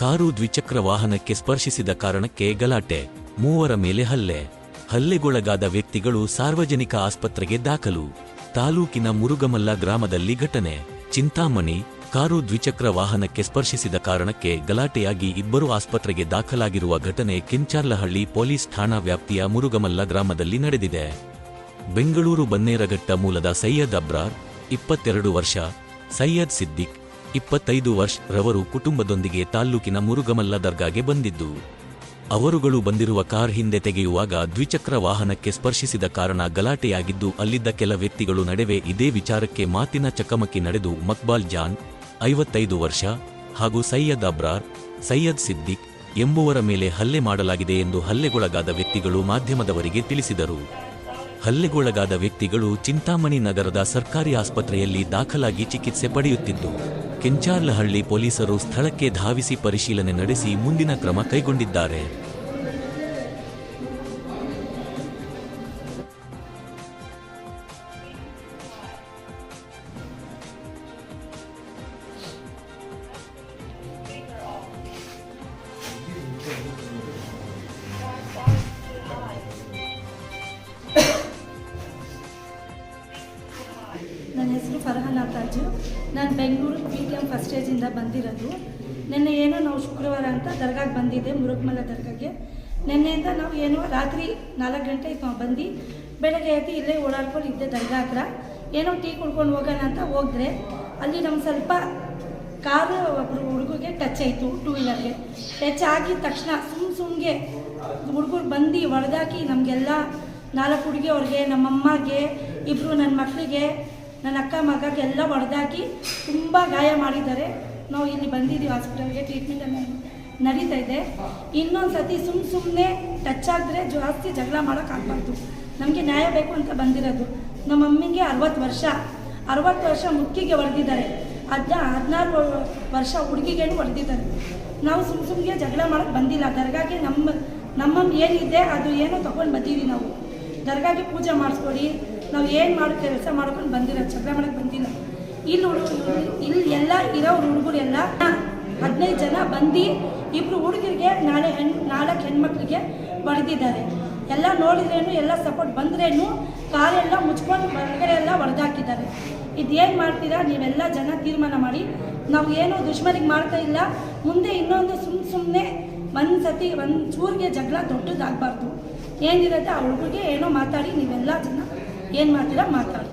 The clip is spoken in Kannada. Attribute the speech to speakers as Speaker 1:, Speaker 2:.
Speaker 1: ಕಾರು ದ್ವಿಚಕ್ರ ವಾಹನಕ್ಕೆ ಸ್ಪರ್ಶಿಸಿದ ಕಾರಣಕ್ಕೆ ಗಲಾಟೆ, ಮೂವರ ಮೇಲೆ ಹಲ್ಲೆ. ಹಲ್ಲೆಗೊಳಗಾದ ವ್ಯಕ್ತಿಗಳು ಸಾರ್ವಜನಿಕ ಆಸ್ಪತ್ರೆಗೆ ದಾಖಲು. ತಾಲೂಕಿನ ಮುರುಗಮಲ್ಲ ಗ್ರಾಮದಲ್ಲಿ ಘಟನೆ. ಚಿಂತಾಮಣಿ, ಕಾರು ದ್ವಿಚಕ್ರ ವಾಹನಕ್ಕೆ ಸ್ಪರ್ಶಿಸಿದ ಕಾರಣಕ್ಕೆ ಗಲಾಟೆಯಾಗಿ ಇಬ್ಬರು ಆಸ್ಪತ್ರೆಗೆ ದಾಖಲಾಗಿರುವ ಘಟನೆ ಕಿಂಚಾರ್ಲಹಳ್ಳಿ ಪೊಲೀಸ್ ಠಾಣಾ ವ್ಯಾಪ್ತಿಯ ಮುರುಗಮಲ್ಲ ಗ್ರಾಮದಲ್ಲಿ ನಡೆದಿದೆ. ಬೆಂಗಳೂರು ಬನ್ನೇರಘಟ್ಟ ಮೂಲದ ಸೈಯದ್ ಅಬ್ರಾರ್, ಇಪ್ಪತ್ತೆರಡು ವರ್ಷ, ಸೈಯದ್ ಸಿದ್ದಿಕ್ ಇಪ್ಪತ್ತೈದು ವರ್ಷ ರವರು ಕುಟುಂಬದೊಂದಿಗೆ ತಾಲ್ಲೂಕಿನ ಮುರುಗಮಲ್ಲ ದರ್ಗಾಗೆ ಬಂದಿದ್ದು. ಅವರುಗಳು ಬಂದಿರುವ ಕಾರ್ ಹಿಂದೆ ತೆಗೆಯುವಾಗ ದ್ವಿಚಕ್ರ ವಾಹನಕ್ಕೆ ಸ್ಪರ್ಶಿಸಿದ ಕಾರಣ ಗಲಾಟೆಯಾಗಿದ್ದು, ಅಲ್ಲಿದ್ದ ಕೆಲ ವ್ಯಕ್ತಿಗಳು ನಡುವೆ ಇದೇ ವಿಚಾರಕ್ಕೆ ಮಾತಿನ ಚಕಮಕಿ ನಡೆದು ಮಕ್ಬಾಲ್ ಜಾನ್, ಐವತ್ತೈದು ವರ್ಷ, ಹಾಗೂ ಸೈಯದ್ ಅಬ್ರಾರ್, ಸೈಯದ್ ಸಿದ್ದಿಕ್ ಎಂಬುವರ ಮೇಲೆ ಹಲ್ಲೆ ಮಾಡಲಾಗಿದೆ ಎಂದು ಹಲ್ಲೆಗೊಳಗಾದ ವ್ಯಕ್ತಿಗಳು ಮಾಧ್ಯಮದವರಿಗೆ ತಿಳಿಸಿದರು. ಹಲ್ಲೆಗೊಳಗಾದ ವ್ಯಕ್ತಿಗಳು ಚಿಂತಾಮಣಿ ನಗರದ ಸರ್ಕಾರಿ ಆಸ್ಪತ್ರೆಯಲ್ಲಿ ದಾಖಲಾಗಿ ಚಿಕಿತ್ಸೆ ಪಡೆಯುತ್ತಿದ್ದು. ಕೆಂಚಾರ್ಲಹಳ್ಳಿ ಪೊಲೀಸರು ಸ್ಥಳಕ್ಕೆ ಧಾವಿಸಿ ಪರಿಶೀಲನೆ ನಡೆಸಿ ಮುಂದಿನ ಕ್ರಮ ಕೈಗೊಂಡಿದ್ದಾರೆ.
Speaker 2: ನನ್ನ ಹೆಸರು ಫರ್ಹಾನ್ ಅತಾಜ್ ನಾನು Bengaluru B T M first ಸ್ಟೇಜಿಂದ ಬಂದಿರೋದು. ನಿನ್ನೆ ಏನೋ ನಾವು ಶುಕ್ರವಾರ ಅಂತ ದರ್ಗಾಗೆ ಬಂದಿದ್ದೆ ಮುರುಕ್ಮಲ ದರ್ಗಾಗೆ. ನಿನ್ನೆಯಿಂದ ನಾವು ಏನೋ ರಾತ್ರಿ ನಾಲ್ಕು ಗಂಟೆ ನಾವು ಬಂದು, ಬೆಳಗ್ಗೆ ಎದ್ದು ಇಲ್ಲೇ ಓಡಾಡ್ಕೊಂಡು ಇದ್ದೆ ದರ್ಗಾ ಹತ್ರ. ಏನೋ ಟೀ ಕುಡ್ಕೊಂಡು ಹೋಗೋಣ ಅಂತ ಹೋದ್ರೆ, ಅಲ್ಲಿ ನಮ್ಮ ಸ್ವಲ್ಪ ಕಾರು ಒಬ್ಬರು ಹುಡುಗರಿಗೆ ಟಚ್ ಆಯಿತು ಟೂ ವೀಲರ್ಗೆ ಟಚ್ ಆಗಿದ ತಕ್ಷಣ ಸುಮ್ಮ ಸುಮ್ಗೆ ಹುಡುಗರು ಬಂದು ಹೊಡೆದಾಕಿ ನಮಗೆಲ್ಲ ನಾಲ್ಕು ಹುಡುಗಿಯವ್ರಿಗೆ, ನಮ್ಮಮ್ಮಗೆ ಇಬ್ಬರು ನನ್ನ ಮಕ್ಕಳಿಗೆ ನನ್ನ ಅಕ್ಕ ಮಗಗೆಲ್ಲ ಹೊಡೆದಾಕಿ ತುಂಬ ಗಾಯ ಮಾಡಿದ್ದಾರೆ. ನಾವು ಇಲ್ಲಿ ಬಂದಿದ್ದೀವಿ ಹಾಸ್ಪಿಟಲ್ಗೆ ಟ್ರೀಟ್ಮೆಂಟ್ ಎಲ್ಲ ನಡೀತಾ ಇದೆ. ಇನ್ನೊಂದು ಸತಿ ಸುಮ್ಮ ಸುಮ್ಮನೆ ಟಚ್ ಆದರೆ ಜಾಸ್ತಿ ಜಗಳ ಮಾಡೋಕ್ಕಾಗಬಾರ್ದು ನಮಗೆ ನ್ಯಾಯ ಬೇಕು ಅಂತ ಬಂದಿರೋದು. ನಮ್ಮ ಮಮ್ಮಿಗೆ ಅರವತ್ತು ವರ್ಷ. ಅರವತ್ತು ವರ್ಷ ಮುಕ್ಕಿಗೆ ಹೊಡೆದಿದ್ದಾರೆ ಹದಿನ ಹದಿನಾರು ವರ್ಷ ಹುಡುಗಿಗೇನು ಹೊಡೆದಿದ್ದಾರೆ ನಾವು ಸುಮ್ಮ ಸುಮ್ಮನೆ ಜಗಳ ಮಾಡೋಕ್ಕೆ ಬಂದಿಲ್ಲ. ದರ್ಗಾಗೆ ನಮ್ಮ ನಮ್ಮಮ್ಮ ಏನಿದೆ ಅದು ಏನೋ ತೊಗೊಂಡು ಬಂದಿದ್ದೀವಿ ನಾವು. ದರ್ಗಾಗೆ ಪೂಜೆ ಮಾಡಿಸ್ಕೊಡಿ. ನಾವು ಏನು ಮಾಡೋ ಕೆಲಸ ಮಾಡ್ಕೊಂಡು ಬಂದಿರೋ ಜಗಳ ಮಾಡಕ್ಕೆ ಬಂದಿಲ್ಲ. ಇಲ್ಲಿ ಹುಡುಗರು ಇಲ್ಲಿ ಎಲ್ಲ ಇರೋ ಹುಡುಗರೆಲ್ಲ ಹದಿನೈದು ಜನ ಬಂದು ಇಬ್ಬರು ಹುಡುಗರಿಗೆ ನಾಳೆ ಹೆಣ್, ನಾಲ್ಕು ಹೆಣ್ಮಕ್ಳಿಗೆ ಬಡ್ದಿದ್ದಾರೆ. ಎಲ್ಲ ನೋಡಿದ್ರೇನು, ಎಲ್ಲ ಸಪೋರ್ಟ್ ಬಂದ್ರೇನು, ಕಾಲೆಲ್ಲ ಮುಚ್ಕೊಂಡು ಹೊರಗಡೆ ಎಲ್ಲ ಹೊಡೆದಾಕಿದ್ದಾರೆ. ಇದೇನು ಮಾಡ್ತೀರಾ, ನೀವೆಲ್ಲ ಜನ ತೀರ್ಮಾನ ಮಾಡಿ. ನಾವು ಏನೋ ದುಶ್ಮನಿಗೆ ಮಾಡ್ತಾ ಇಲ್ಲ. ಮುಂದೆ ಇನ್ನೊಂದು ಸುಮ್ಮ ಸುಮ್ಮನೆ ಒಂದು ಸತಿ, ಒಂದು ಚೂರಿಗೆ ಜಗಳ ದೊಡ್ಡದಾಗಬಾರ್ದು. ಏನಿರುತ್ತೆ, ಆ ಹುಡುಗರಿಗೆ ಏನೋ ಮಾತಾಡಿ ನೀವೆಲ್ಲ ಜನ ಏನು ಮಾಡ್ತೀರಾ ಮಾತಾಡಿ